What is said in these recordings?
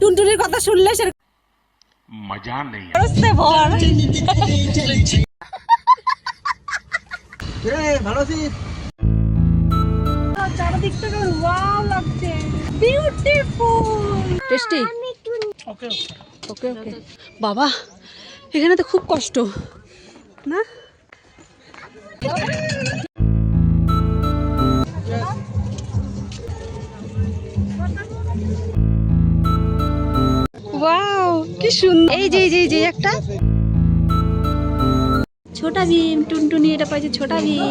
টুনটুনির কথা শুনলে সে মজা নেই। থেকে লাগছে। Beautiful tasty? ওকে ওকে বাবা এখানে তো খুব কষ্ট। না? সুন্দর। এই যে এই যে একটা। ছোটা ভীম টুনটুনি এটা পাইছে Chhota Bheem.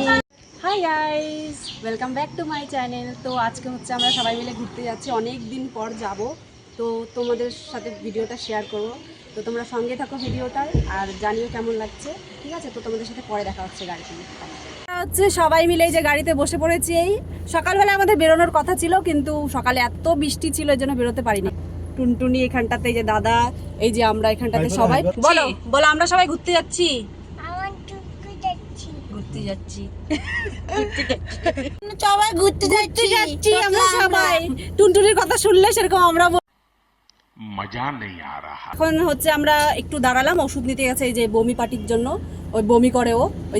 Hi guys welcome back to my channel তো আজকে হচ্ছে আমরা সবাই মিলে ঘুরতে যাচ্ছি অনেক দিন পর যাব। তো তোমাদের সাথে ভিডিওটা শেয়ার করব। তো তোমরা সঙ্গে থাকো ভিডিওটার আর জানিও কেমন লাগছে। ঠিক আছে? তো তোমাদের সাথে পরে দেখা হচ্ছে গাড়িতে। হচ্ছে সবাই মিলে যে গাড়িতে বসে পড়েছি এই। সকালবেলা আমাদের বেরোনোর কথা ছিল কিন্তু সকালে এত বৃষ্টি ছিল এই জন্য বেরোতে পারিনি। টুনটুনি এখানটাতে যে দাদা এই যে আমরা এখানটাতে সবাই। বলো বলো আমরা সবাই ঘুরতে যাচ্ছি? সবাই ঘুরতে যাচ্ছি। আমরা টুনটুনির কথা শুনলে সেরকম আমরা এখন হচ্ছে আমরা একটু দাঁড়ালাম ওষুধ নিতে গেছে এই যে বমি পার্টির জন্য। ওই বমি করে ও। ওই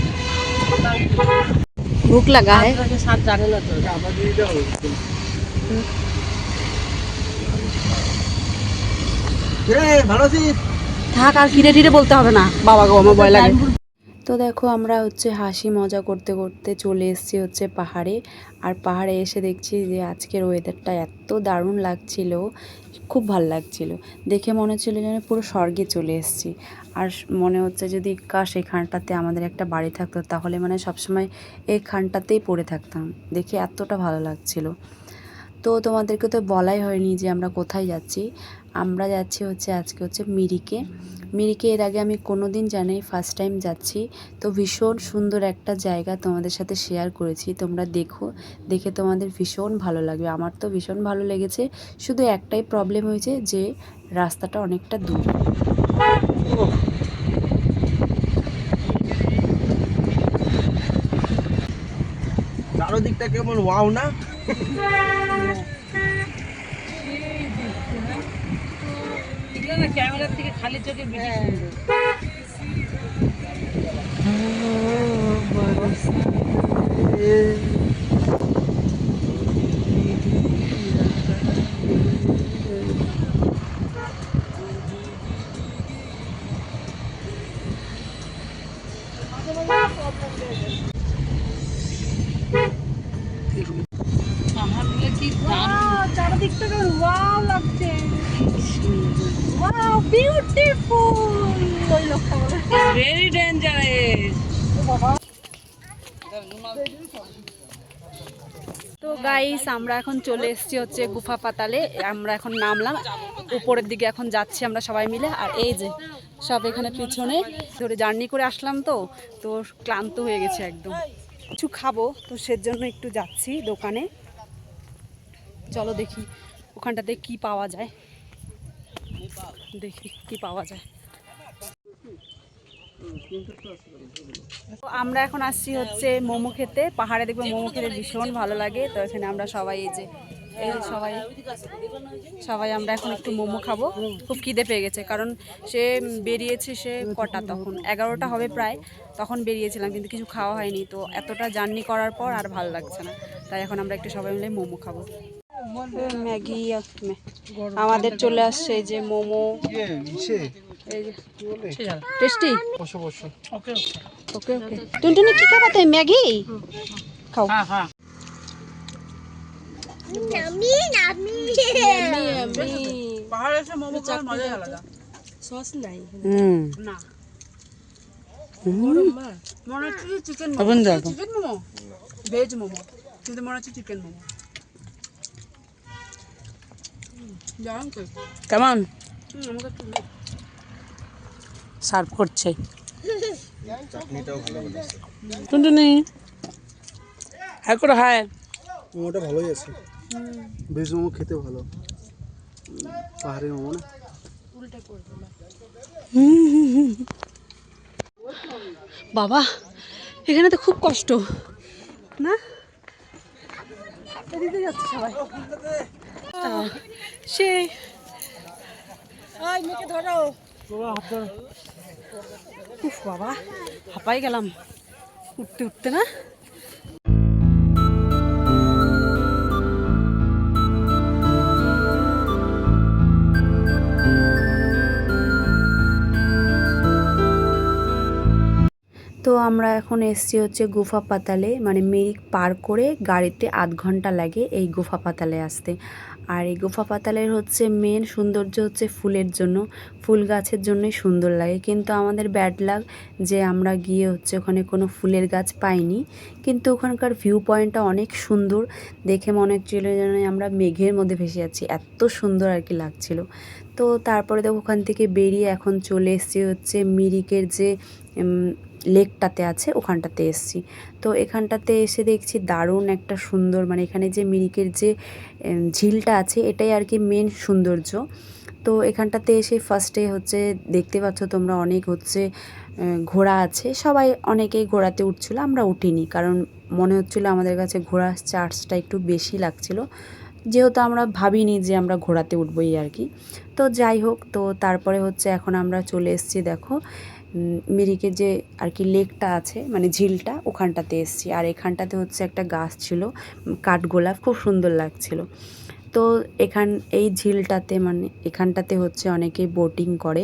भूख लगा है আপনাকে সাত জানে না তো ভালো আছিস থাক আর ফিরে ফিরে বলতে হবে না বাবা গো আমার ভয় লাগে তো দেখো আমরা হচ্ছে হাসি মজা করতে করতে চলে এসেছি হচ্ছে পাহাড়ে আর পাহাড়ে এসে দেখছি যে আজকের ওয়েদারটা এত দারুণ লাগছিল খুব ভাল লাগছিল দেখে মনে হচ্ছিল যেন পুরো স্বর্গে চলে এসেছি আর মনে হচ্ছে যদি কাশ এখানটাতে আমাদের একটা বাড়ি থাকতো, তাহলে মানে সবসময় এই খানটাতেই পড়ে থাকতাম। দেখে এতটা ভালো লাগছিল। তো তোমাদেরকে তো বলাই হয়নি যে আমরা কোথায় যাচ্ছি। আমরা যাচ্ছি হচ্ছে, আজকে হচ্ছে মিরিকে। মিরিকে এর আগে আমি কোনো দিন জানি ফার্স্ট টাইম যাচ্ছি। তো ভীষণ সুন্দর একটা জায়গা তোমাদের সাথে শেয়ার করেছি। তোমরা দেখো, দেখে তোমাদের ভীষণ ভালো লাগবে। আমার তো ভীষণ ভালো লেগেছে। শুধু একটাই প্রবলেম হয়েছে যে রাস্তাটা অনেকটা দূর। চারোদিকটা কেমন ওয়াও না ক্যামেরার থেকে খালি চোখে বেশি চারদিক থেকে ওয়াও লাগছে। ওয়াও বিউটিফুল ওই লোকটা ভেরি ডেঞ্জারাস তো গাইস আমরা এখন চলে এসেছি হচ্ছে গুফা পাতালে। আমরা এখন নামলাম। উপরের দিকে এখন যাচ্ছি আমরা সবাই মিলে। আর এই যে সব এখানে পিছনে। ধরে জার্নি করে আসলাম তো। তো ক্লান্ত হয়ে গেছে একদম। কিছু খাব তো সেজন্য একটু যাচ্ছি দোকানে। চলো দেখি ওখানটাতে কি পাওয়া যায়। দেখি কি পাওয়া যায়। আমরা এখন আসছি হচ্ছে মোমো খেতে। পাহাড়ে দেখব মোমো খেতে ভীষণ ভালো লাগে। তো এখানে আমরা সবাই এই যে, এই সবাই সবাই আমরা এখন একটু মোমো খাব। খুব খিদে পেয়ে গেছে, কারণ সে বেরিয়েছে সে কটা তখন? এগারোটা হবে প্রায়, তখন বেরিয়েছিলাম, কিন্তু কিছু খাওয়া হয়নি। তো এতটা জার্নি করার পর আর ভালো লাগছে না। তাই এখন আমরা একটু সবাই মিলে মোমো খাব। ম্যাগি আমাদের চলে আসছে এই যে মোমো। টেস্টি? বসো বসো। ওকে ওকে। টুনটুনি কি খাবাতে ম্যাগি? খাও। হ্যাঁ হ্যাঁ। মোমো খাওয়ার মজাই আলাদা। না। মনে হচ্ছে। চিকেন মোমো। ভেজ মোমো? কিন্তু মনে হচ্ছে চিকেন মোমো। কেমন। সার্ভ করছে। চাটনিটাও ভালো বলেছে টুনটুনি। হ্যাঁ করে হায়। মোমোটা ভালোই আছে। ভেজ মোমো খেতে ভালো। পাহাড়ি মোমো না। বাবা এখানে তো খুব কষ্ট। না? এদিকে যাচ্ছে সবাই। আহ, সে মেয়েকে ধরো উফ বাবা হাঁপাই গেলাম। উঠতে উঠতে না? আমরা এখন এসছি হচ্ছে গুফা পাতালে মানে মেরিক পার করে গাড়িতে আধ ঘণ্টা লাগে এই গুফা পাতালে আসতে। আর এই গুফা পাতালের হচ্ছে মেন সৌন্দর্য হচ্ছে ফুলের জন্য, ফুল গাছের জন্যই সুন্দর লাগে। কিন্তু আমাদের ব্যাড লাগ যে আমরা গিয়ে হচ্ছে ওখানে কোনো ফুলের গাছ পাইনি। কিন্তু ওখানকার ভিউ পয়েন্টটা অনেক সুন্দর। দেখে মনে হচ্ছিল যেন আমরা মেঘের মধ্যে ভেসে যাচ্ছি। এত সুন্দর আর কি লাগছিল। তো তারপরে দেখো ওখান থেকে বেরিয়ে এখন চলে এসছি হচ্ছে মিরিকের যে লেকটাতে আছে, ওখানটাতে এসছি। তো এখানটাতে এসে দেখছি দারুণ একটা সুন্দর মানে এখানে যে মিরিকের যে ঝিলটা আছে, এটাই আর কি মেন সৌন্দর্য। তো এখানটাতে এসে ফার্স্টে হচ্ছে দেখতে পাচ্ছ তোমরা অনেক হচ্ছে ঘোড়া আছে। সবাই অনেকেই ঘোড়াতে উঠছিল, আমরা উঠিনি। কারণ মনে হচ্ছিল আমাদের কাছে ঘোড়ার চার্জটা একটু বেশি লাগছিল। যেহেতু আমরা ভাবিনি যে আমরা ঘোড়াতে উঠবোই আর কি। তো যাই হোক, তো তারপরে হচ্ছে এখন আমরা চলে এসেছি, দেখো। মিরিকে যে আর কি লেকটা আছে মানে ঝিলটা, ওখানটাতে এসেছি। আর এখানটাতে হচ্ছে একটা গাছ ছিল, কাঠগোলাপ, খুব সুন্দর লাগছিল। তো এখান, এই ঝিলটাতে মানে এখানটাতে হচ্ছে অনেকেই বোটিং করে।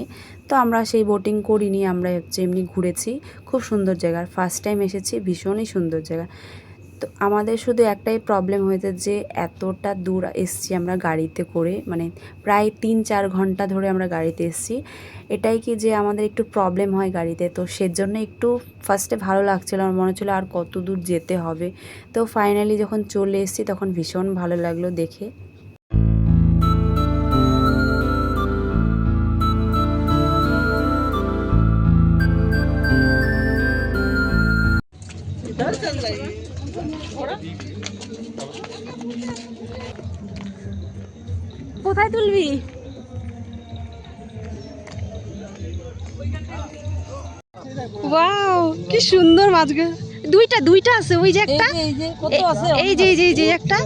তো আমরা সেই বোটিং করিনি, আমরা হচ্ছে এমনি ঘুরেছি। খুব সুন্দর জায়গা। ফার্স্ট টাইম এসেছি, ভীষণই সুন্দর জায়গা। তো আমাদের শুধু একটাই প্রবলেম হয়েছে যে এতটা দূর এসছি আমরা গাড়িতে করে মানে প্রায় তিন চার ঘণ্টা ধরে আমরা গাড়িতে এসছি। এটাই কি যে আমাদের একটু প্রবলেম হয় গাড়িতে, তো সেজন্য একটু ফার্স্টে ভালো লাগছিল, আমার মনে হচ্ছিল আর কত দূর যেতে হবে। তো ফাইনালি যখন চলে এসছি তখন ভীষণ ভালো লাগল দেখে। কোথায় তুলবি? ওয়াও কি সুন্দর মাছগুলো। দুইটা দুইটা আছে ওই যে একটা? এই যে কত আছে? এই যে এই যে এই যে একটা?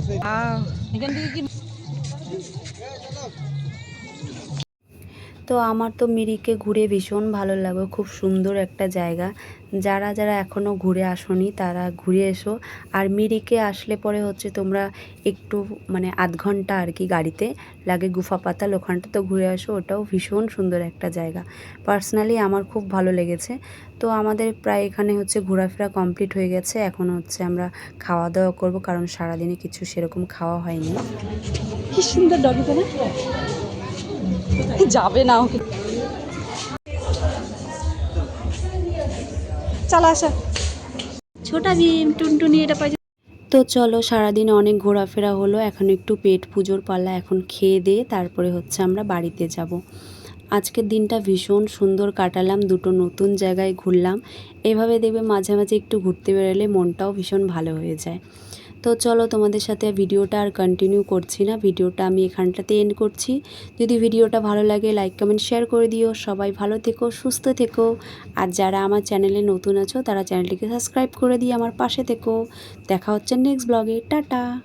তো আমার তো মিরিকে ঘুরে ভীষণ ভালো লাগল। খুব সুন্দর একটা জায়গা। যারা যারা এখনও ঘুরে আসনি, তারা ঘুরে এসো। আর মিরিকে আসলে পরে হচ্ছে তোমরা একটু মানে আধ ঘণ্টা আর কি গাড়িতে লাগে গুফা পাতাল, ওখানটা তো ঘুরে আসো। ওটাও ভীষণ সুন্দর একটা জায়গা। পার্সোনালি আমার খুব ভালো লেগেছে। তো আমাদের প্রায় এখানে হচ্ছে ঘোরাফেরা কমপ্লিট হয়ে গেছে। এখন হচ্ছে আমরা খাওয়া দাওয়া করব, কারণ সারাদিনে কিছু সেরকম খাওয়া হয়নি। কি সুন্দর ডগিটা না? যাবে না ওকে? চালা আসা। ছোটা ভীম টুনটুনি এটা পাই তো চলো সারাদিন অনেক ঘোরাফেরা হলো এখন একটু পেট পুজোর পাল্লা এখন খেয়ে দিয়ে তারপরে হচ্ছে আমরা বাড়িতে যাব। আজকের দিনটা ভীষণ সুন্দর কাটালাম, দুটো নতুন জায়গায় ঘুরলাম। এভাবে দেখবে মাঝে মাঝে একটু ঘুরতে বেরোলে মনটাও ভীষণ ভালো হয়ে যায়। তো চলো তোমাদের সাথে ভিডিওটা আর কন্টিনিউ করছি না, ভিডিওটা আমি এখানটাতে এন্ড করছি। যদি ভিডিওটা ভালো লাগে লাইক কমেন্ট শেয়ার করে দিও। সবাই ভালো থেকো, সুস্থ থেকো। আর যারা আমার চ্যানেলে নতুন আছো, তারা চ্যানেলটিকে সাবস্ক্রাইব করে দিয়ে আমার পাশে থেকো। দেখা হচ্ছে নেক্সট ব্লগে টাটা!